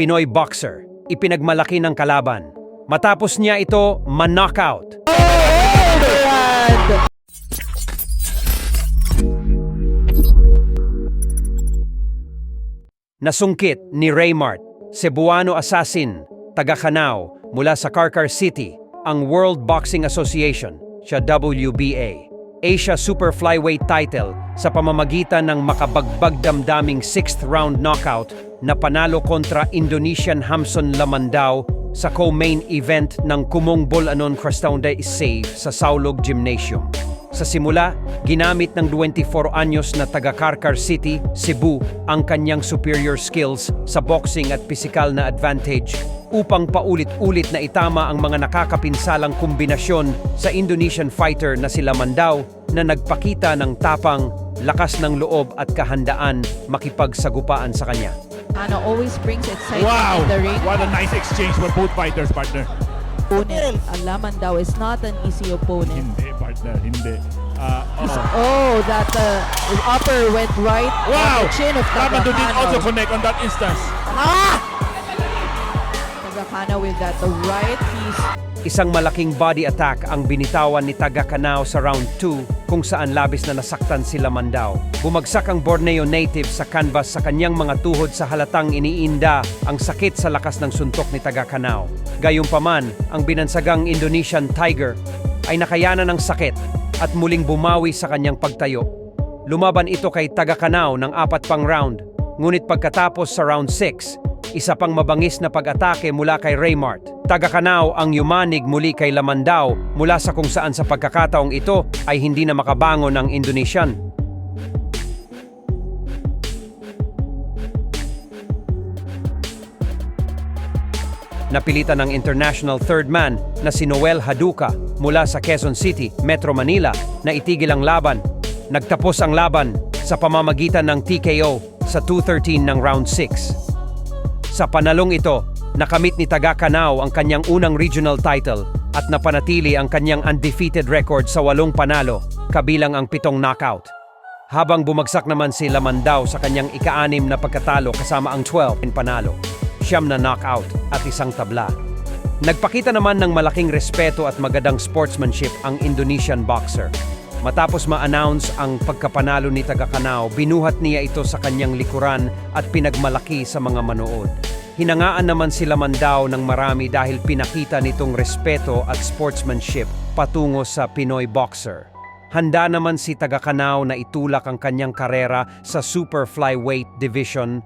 Pinoy boxer. Ipinagmalaki ng kalaban. Matapos niya ito man-knockout. Nasungkit ni Raymart, Cebuano assassin, taga Canao, mula sa Karkar City, ang World Boxing Association, siya WBA. Asia Super Flyweight title sa pamamagitan ng makabagbag damdaming 6th round knockout na panalo kontra Indonesian Hamson Lamandao sa co-main event ng Kumong Bolanon Crastownde Save sa Saulog Gymnasium. Sa simula, ginamit ng 24 anyos na taga Karkar City, Cebu, ang kanyang superior skills sa boxing at pisikal na advantage upang paulit-ulit na itama ang mga nakakapinsalang kombinasyon sa Indonesian fighter na sila Mandao na nagpakita ng tapang, lakas ng loob at kahandaan makipagsagupaan sa kanya. Ano always brings excitement Wow! in the ring. What a nice exchange for both fighters, partner. Opponent, Alaman daw is not an easy opponent. Hindi, partner, hindi. Uh, oh. Oh, that uh, upper went right Wow! on the chin of Ramando did also connect on that instance. Ah! Tagakano with that the right piece. Isang malaking body attack ang binitawan ni Taga Canao sa round 2 kung saan labis na nasaktan sila Mandao. Bumagsak ang Borneo native sa canvas sa kanyang mga tuhod sa halatang iniinda ang sakit sa lakas ng suntok ni Taga Canao. Gayunpaman, ang binansagang Indonesian Tiger ay nakayanan ng sakit at muling bumawi sa kanyang pagtayo. Lumaban ito kay Taga Canao ng apat pang round, ngunit pagkatapos sa round 6, isa pang mabangis na pag-atake mula kay Raymart. Taga Canao ang yumanig muli kay Lamandao mula sa kung saan sa pagkakataong ito ay hindi na makabangon ng Indonesian. Napilitan ng international third man na si Noel Haduka mula sa Quezon City, Metro Manila na itigil ang laban. Nagtapos ang laban sa pamamagitan ng TKO sa 2.13 ng round 6. Sa panalong ito, nakamit ni Taga Canao ang kanyang unang regional title at napanatili ang kanyang undefeated record sa walong panalo, kabilang ang pitong knockout. Habang bumagsak naman si Lamandao sa kanyang ika-anim na pagkatalo kasama ang 12 in panalo, siyam na knockout at isang tabla. Nagpakita naman ng malaking respeto at magandang sportsmanship ang Indonesian boxer. Matapos ma-announce ang pagkapanalo ni Taga Canao, binuhat niya ito sa kanyang likuran at pinagmalaki sa mga manood. Hinangaan naman sila Mandao ng marami dahil pinakita nitong respeto at sportsmanship patungo sa Pinoy boxer. Handa naman si Taga Canao na itulak ang kanyang karera sa super flyweight division